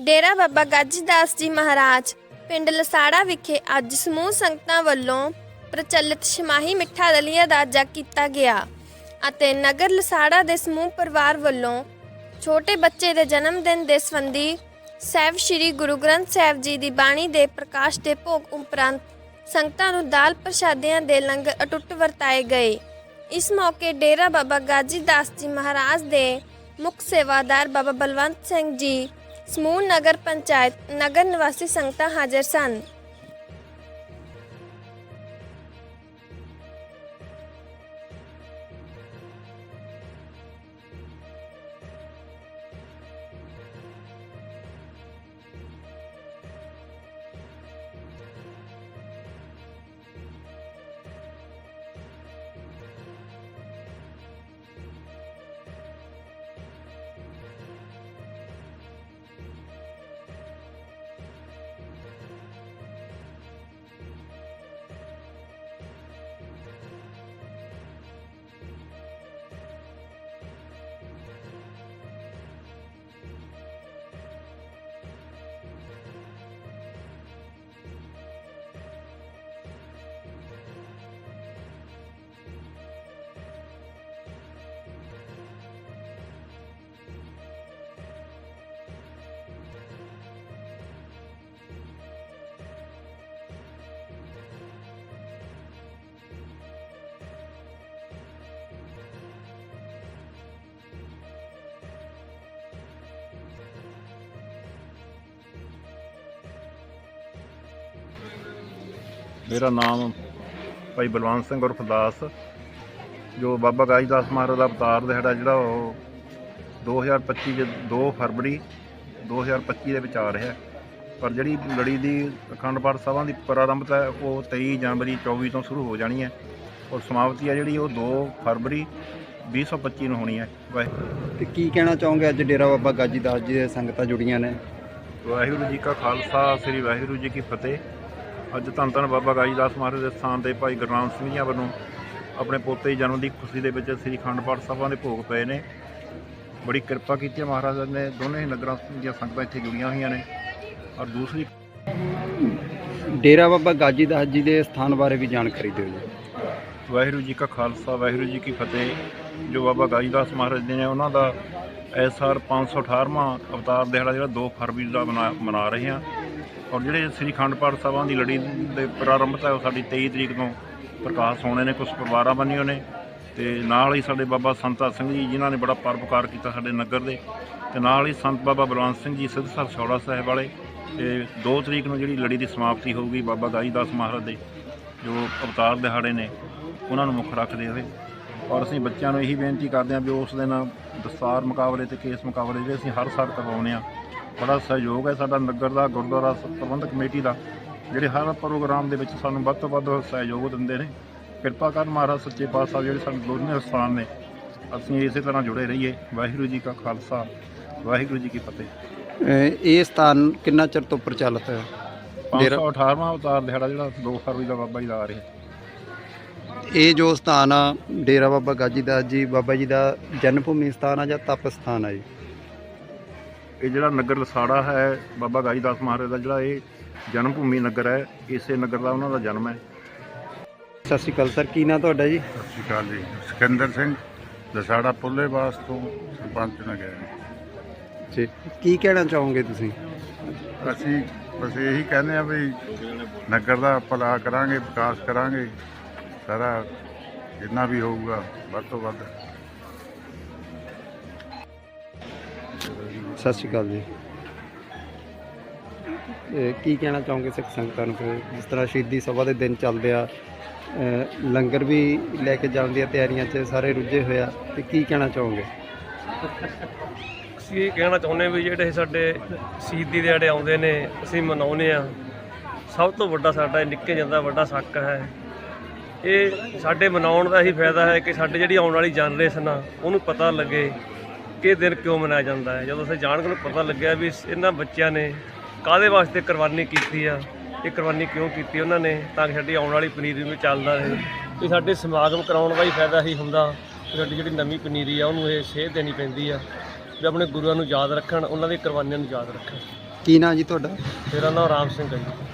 ਡੇਰਾ ਬਾਬਾ ਗੱਜਦਾਸ ਜੀ ਮਹਾਰਾਜ ਪਿੰਡ ਲਸਾੜਾ ਵਿਖੇ ਅੱਜ ਸਮੂਹ ਸੰਗਤਾਂ ਵੱਲੋਂ ਪ੍ਰਚਲਿਤ ਸ਼ਮਾਹੀ ਮਿੱਠਾ ਦਲੀਆ ਦਾ ਜਗ ਕੀਤਾ ਗਿਆ ਅਤੇ ਨਗਰ ਲਸਾੜਾ ਦੇ ਸਮੂਹ ਪਰਿਵਾਰ ਵੱਲੋਂ ਛੋਟੇ ਬੱਚੇ ਦੇ ਜਨਮ ਦਿਨ ਦੇ ਸੰਬੰਧੀ ਸਹਿਬ ਸ੍ਰੀ ਗੁਰੂ ਗ੍ਰੰਥ ਸਾਹਿਬ ਜੀ ਦੀ ਬਾਣੀ ਦੇ ਪ੍ਰਕਾਸ਼ ਦੇ ਭੋਗ ਉਪਰੰਤ ਸੰਗਤਾਂ ਨੂੰ ਦਾਲ ਪ੍ਰਸ਼ਾਦਿਆਂ ਦੇ ਲੰਗਰ ਅਟੁੱਟ ਵਰਤਾਏ ਗਏ। ਇਸ ਮੌਕੇ ਡੇਰਾ ਬਾਬਾ ਗਾਜੀ ਦਾਸ ਜੀ ਮਹਾਰਾਜ ਦੇ ਮੁੱਖ ਸੇਵਾਦਾਰ ਬਾਬਾ ਬਲਵੰਤ ਸਿੰਘ ਜੀ ਸਮੂਹ ਨਗਰ ਪੰਚਾਇਤ ਨਗਰ ਨਿਵਾਸੀ ਸੰਗਤਾਂ ਹਾਜ਼ਰ ਸਨ। ਮੇਰਾ ਨਾਮ ਭਾਈ ਬਲਵੰਤ ਸਿੰਘ ਉਰਫ ਦਾਸ ਜੋ ਬਾਬਾ ਗਾਜੀਦਾਸ ਮਹਾਰਾਜ ਦਾ ਅਵਤਾਰ ਦਿਹਾੜਾ ਜਿਹੜਾ ਉਹ 2025 ਦੇ 2 ਫਰਵਰੀ 2025 ਦੇ ਵਿੱਚ ਆ ਰਿਹਾ। ਪਰ ਜਿਹੜੀ ਲੜੀ ਦੀ ਅਖੰਡ ਪਾਠ ਸਭਾ ਦੀ ਪ੍ਰਾਰੰਭਤਾ ਹੈ ਉਹ 23 ਜਨਵਰੀ 24 ਤੋਂ ਸ਼ੁਰੂ ਹੋ ਜਾਣੀ ਹੈ ਔਰ ਸਮਾਪਤੀ ਹੈ ਜਿਹੜੀ ਉਹ 2 ਫਰਵਰੀ 2025 ਨੂੰ ਹੋਣੀ ਹੈ। ਤੇ ਕੀ ਕਹਿਣਾ ਚਾਹੋਗੇ ਅੱਜ ਡੇਰਾ ਬਾਬਾ ਗਾਜੀ ਦਾਸ ਜੀ ਦੇ ਸੰਗਤਾਂ ਜੁੜੀਆਂ ਨੇ? ਵਾਹਿਗੁਰੂ ਜੀ ਕਾ ਖਾਲਸਾ ਸ੍ਰੀ ਵਾਹਿਗੁਰੂ ਜੀ ਕੀ ਫਤਿਹ। ਅੱਜ ਧੰਨ ਧੰਨ ਬਾਬਾ ਗਾਜੀਦਾਸ ਮਹਾਰਾਜ ਦੇ ਸਥਾਨ ਤੇ ਭਾਈ ਗੁਰਨਾਮ ਸਿੰਘ ਜੀ ਵੱਲੋਂ ਆਪਣੇ ਪੋਤੇ ਦੀ ਜਨਮ ਦੀ ਖੁਸ਼ੀ ਦੇ ਵਿੱਚ ਸ੍ਰੀ ਅਖੰਡ ਪਾਠ ਸਭਾ ਦੇ ਭੋਗ ਪਏ ਨੇ। ਬੜੀ ਕਿਰਪਾ ਕੀਤੀ ਹੈ ਮਹਾਰਾਜ ਨੇ। ਦੋਨੇ ਹੀ ਨਗਰਾਂ ਦੀਆਂ ਸੰਗਤਾਂ ਇੱਥੇ ਜੁੜੀਆਂ ਹੋਈਆਂ ਨੇ। ਔਰ ਦੂਸਰੀ ਡੇਰਾ ਬਾਬਾ ਗਾਜੀ ਦਾਸ ਜੀ ਦੇ ਸਥਾਨ ਬਾਰੇ ਵੀ ਜਾਣਕਾਰੀ ਦਿਓ ਜੀ। ਵਾਹਿਗੁਰੂ ਜੀ ਕਾ ਖਾਲਸਾ ਵਾਹਿਗੁਰੂ ਜੀ ਕੀ ਫਤਿਹ। ਜੋ ਬਾਬਾ ਗਾਜੀਦਾਸ ਮਹਾਰਾਜ ਜੀ ਨੇ ਉਹਨਾਂ ਦਾ ਸਾਲ 518ਵਾਂ ਅਵਤਾਰ ਦਿਹਾੜਾ ਜਿਹੜਾ 2 ਫਰਵਰੀ ਦਾ ਮਨਾ ਰਹੇ ਹਾਂ। ਔਰ ਜਿਹੜੇ ਸ੍ਰੀ ਅਖੰਡ ਪਾਠ ਸਾਹਿਬਾਂ ਦੀ ਲੜੀ ਦੇ ਪ੍ਰਾਰੰਭਤਾ ਹੈ ਉਹ ਸਾਡੀ 23 ਤਰੀਕ ਤੋਂ ਪ੍ਰਕਾਸ਼ ਹੋਣੇ ਨੇ ਕੁਝ ਪਰਿਵਾਰਾਂ ਬੰਨਿਓ ਨੇ ਤੇ ਨਾਲ ਹੀ ਸਾਡੇ ਬਾਬਾ ਸੰਤਾ ਸਿੰਘ ਜੀ, ਜਿਨ੍ਹਾਂ ਨੇ ਬੜਾ ਪਰਉਪਕਾਰ ਕੀਤਾ ਸਾਡੇ ਨਗਰ ਦੇ ਤੇ ਨਾਲ ਹੀ ਸੰਤ ਬਾਬਾ ਬਲਵੰਤ ਸਿੰਘ ਜੀ ਸਿੱਧਸਰ ਛੌੜਾ ਸਾਹਿਬ ਵਾਲੇ ਤੇ 2 ਤਰੀਕ ਨੂੰ ਜਿਹੜੀ ਲੜੀ ਦੀ ਸਮਾਪਤੀ ਹੋਊਗੀ ਬਾਬਾ ਗਾਜੀਦਾਸ ਮਹਾਰਾਜ ਦੇ, ਜੋ ਅਵਤਾਰ ਦਿਹਾੜੇ ਨੇ, ਉਹਨਾਂ ਨੂੰ ਮੁੱਖ ਰੱਖਦੇ ਹੋਏ। ਔਰ ਅਸੀਂ ਬੱਚਿਆਂ ਨੂੰ ਇਹੀ ਬੇਨਤੀ ਕਰਦੇ ਹਾਂ ਵੀ ਉਸ ਦਿਨ ਦਸਤਾਰ ਮੁਕਾਬਲੇ ਤੇ ਕੇਸ ਮੁਕਾਬਲੇ ਜਿਹੜੇ ਅਸੀਂ ਹਰ ਸਾਲ ਕਰਵਾਉਂਦੇ ਹਾਂ ਬੜਾ ਸਹਿਯੋਗ ਹੈ ਸਾਡਾ ਨਗਰ ਦਾ ਗੁਰਦੁਆਰਾ ਪ੍ਰਬੰਧਕ ਕਮੇਟੀ ਦਾ ਜਿਹੜੇ ਹਰ ਪ੍ਰੋਗਰਾਮ ਦੇ ਵਿੱਚ ਸਾਨੂੰ ਵੱਧ ਤੋਂ ਵੱਧ ਸਹਿਯੋਗ ਦਿੰਦੇ ਨੇ। ਕਿਰਪਾ ਕਰਨ ਮਹਾਰਾਜ ਸੱਚੇ ਪਾਤਸ਼ਾਹ ਜਿਹੜੇ ਸਾਡੇ ਦੋਨੇ ਸਥਾਨ ਨੇ ਅਸੀਂ ਇਸੇ ਤਰ੍ਹਾਂ ਜੁੜੇ ਰਹੀਏ। ਵਾਹਿਗੁਰੂ ਜੀ ਕਾ ਖਾਲਸਾ ਵਾਹਿਗੁਰੂ ਜੀ ਕੀ ਫਤਿਹ। ਇਹ ਸਥਾਨ ਕਿੰਨਾ ਚਿਰ ਤੋਂ ਪ੍ਰਚਲਿਤ ਹੈ? ਡੇਰਾ- 518ਵਾਂ ਅਵਤਾਰ ਦਿਹਾੜਾ ਜਿਹੜਾ 2 ਫਰਵਰੀ ਦਾ ਬਾਬਾ ਜੀ ਦਾ ਆ ਰਿਹਾ। ਇਹ ਜੋ ਸਥਾਨ ਆ ਡੇਰਾ ਬਾਬਾ ਗਾਜੀ ਦਾਸ ਜੀ ਬਾਬਾ ਜੀ ਦਾ ਜਨਮ ਭੂਮੀ ਸਥਾਨ ਆ ਜਾਂ ਤਪ ਸਥਾਨ ਆ ਜੀ? ਇਹ ਜਿਹੜਾ ਨਗਰ ਲਸਾੜਾ ਹੈ ਬਾਬਾ ਗਾਜੀਦਾਸ ਮਹਾਰਾਜ ਦਾ ਜਿਹੜਾ ਇਹ ਜਨਮ ਭੂਮੀ ਨਗਰ ਹੈ ਇਸੇ ਨਗਰ ਦਾ ਉਹਨਾਂ ਦਾ ਜਨਮ ਹੈ। ਸਤਿ ਸ਼੍ਰੀ ਅਕਾਲ ਸਰ ਕੀ ਨਾਂ ਤੁਹਾਡਾ ਜੀ? ਸਤਿ ਸ਼੍ਰੀ ਅਕਾਲ ਜੀ। ਸਿਕੰਦਰ ਸਿੰਘ ਦਸਾੜਾ ਪੁੱਲੇਵਾਸ ਤੋਂ ਸਰਪੰਚ ਨੇ ਗਏ ਜੀ। ਕੀ ਕਹਿਣਾ ਚਾਹੋਗੇ ਤੁਸੀਂ? ਅਸੀਂ ਬਸ ਇਹੀ ਕਹਿੰਦੇ ਆ ਵੀ ਨਗਰ ਦਾ ਭਲਾ ਕਰਾਂਗੇ ਵਿਕਾਸ ਕਰਾਂਗੇ। ਸਾਰਾ ਜਿੰਨਾ ਵੀ ਹੋਊਗਾ ਵੱਧ ਤੋਂ ਵੱਧ ਸਤਿ ਸ਼੍ਰੀ ਅਕਾਲ ਜੀ। ਇਹ ਕੀ ਕਹਿਣਾ ਚਾਹੋਗੇ ਸਿੱਖ ਸੰਗਤਾਂ ਨੂੰ? ਫਿਰ ਜਿਸ ਤਰ੍ਹਾਂ ਸ਼ਹੀਦੀ ਸਭਾ ਦੇ ਦਿਨ ਚੱਲਦੇ ਆ ਲੰਗਰ ਵੀ ਲੈ ਕੇ ਜਾਣ ਦੀਆਂ ਤਿਆਰੀਆਂ 'ਚ ਸਾਰੇ ਰੁੱਝੇ ਹੋਇਆ ਤੇ ਕੀ ਕਹਿਣਾ ਚਾਹੋਗੇ? ਅਸੀਂ ਇਹ ਕਹਿਣਾ ਚਾਹੁੰਦੇ ਵੀ ਜਿਹੜੇ ਸਾਡੇ ਸ਼ਹੀਦੀ ਦਿਹਾੜੇ ਆਉਂਦੇ ਨੇ, ਅਸੀਂ ਮਨਾਉਂਦੇ ਆ ਸਭ ਤੋਂ ਵੱਡਾ ਸਾਡਾ ਨਿੱਕੇ ਜਾਂਦਾ ਵੱਡਾ ਸ਼ੱਕ ਹੈ। ਇਹ ਸਾਡੇ ਮਨਾਉਣ ਦਾ ਹੀ ਫਾਇਦਾ ਹੈ ਕਿ ਸਾਡੇ ਜਿਹੜੀ ਆਉਣ ਵਾਲੀ ਜਨਰੇਸ਼ਨ ਆ, ਉਹਨੂੰ ਪਤਾ ਲੱਗੇ। ਇਹ ਦਿਨ ਕਿਉਂ ਮਨਾਇਆ ਜਾਂਦਾ ਹੈ? ਜਦੋਂ ਅਸੀਂ ਜਾਣ ਕੇ ਪਤਾ ਲੱਗਿਆ ਵੀ ਇਹਨਾਂ ਬੱਚਿਆਂ ਨੇ ਕਾਦੇ ਵਾਸਤੇ ਕੁਰਬਾਨੀ ਕੀਤੀ ਆ ਇਹ ਕੁਰਬਾਨੀ ਕਿਉਂ ਕੀਤੀ ਉਹਨਾਂ ਨੇ ਤਾਂ ਕਿ ਸਾਡੀ ਆਉਣ ਵਾਲੀ ਪਨੀਰੀ ਨੂੰ ਚੱਲਦਾ ਰਹੇ। ਇਹ ਸਾਡੇ ਸਮਾਗਮ ਕਰਾਉਣ ਦਾ ਹੀ ਫਾਇਦਾ ਹੀ ਹੁੰਦਾ ਸਾਡੀ ਜਿਹੜੀ ਨਵੀਂ ਪਨੀਰੀ ਆ ਉਹਨੂੰ ਇਹ ਸੇਧ ਦੇਣੀ ਪੈਂਦੀ ਆ ਵੀ ਆਪਣੇ ਗੁਰੂਆਂ ਨੂੰ ਯਾਦ ਰੱਖਣ ਉਹਨਾਂ ਦੀ ਕੁਰਬਾਨੀਆਂ ਨੂੰ ਯਾਦ ਰੱਖਣ। ਕੀ ਨਾਂ ਜੀ ਤੁਹਾਡਾ? ਮੇਰਾ ਨਾਮ ਰਾਮ ਸਿੰਘ ਹੈ ਜੀ।